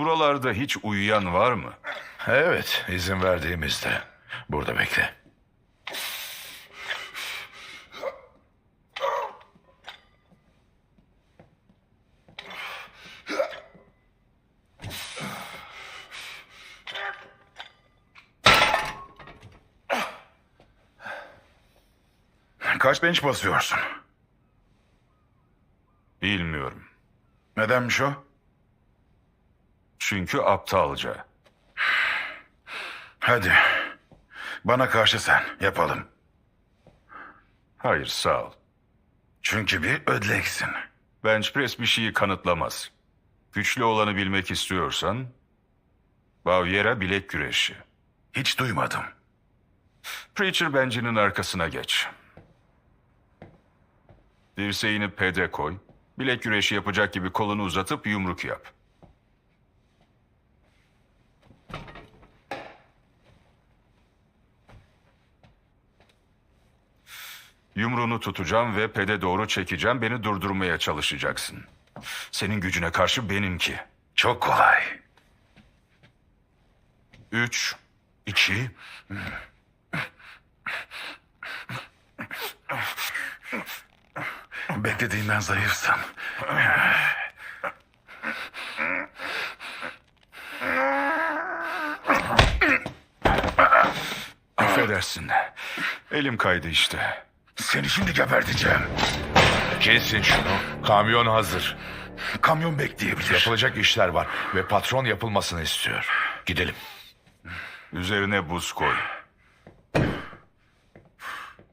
Buralarda hiç uyuyan var mı? Evet, izin verdiğimizde. Burada bekle. Kaç bench basıyorsun? Bilmiyorum. Nedenmiş o? Çünkü aptalca. Hadi. Bana karşı sen. Yapalım. Hayır sağ ol. Çünkü bir ödleksin. Bench press bir şeyi kanıtlamaz. Güçlü olanı bilmek istiyorsan... Baviera bilek güreşi. Hiç duymadım. Preacher bencinin arkasına geç. Dirseğini pede koy. Bilek güreşi yapacak gibi kolunu uzatıp yumruk yap. Yumruğunu tutacağım ve pede doğru çekeceğim. Beni durdurmaya çalışacaksın. Senin gücüne karşı benimki. Çok kolay. Üç, iki, Beklediğinden zayıfsın. affedersin. Elim kaydı işte. Seni şimdi geberteceğim. Kesin şunu. Kamyon hazır. Kamyon bekleyebilir. Yapılacak işler var ve patron yapılmasını istiyor. Gidelim. Üzerine buz koy.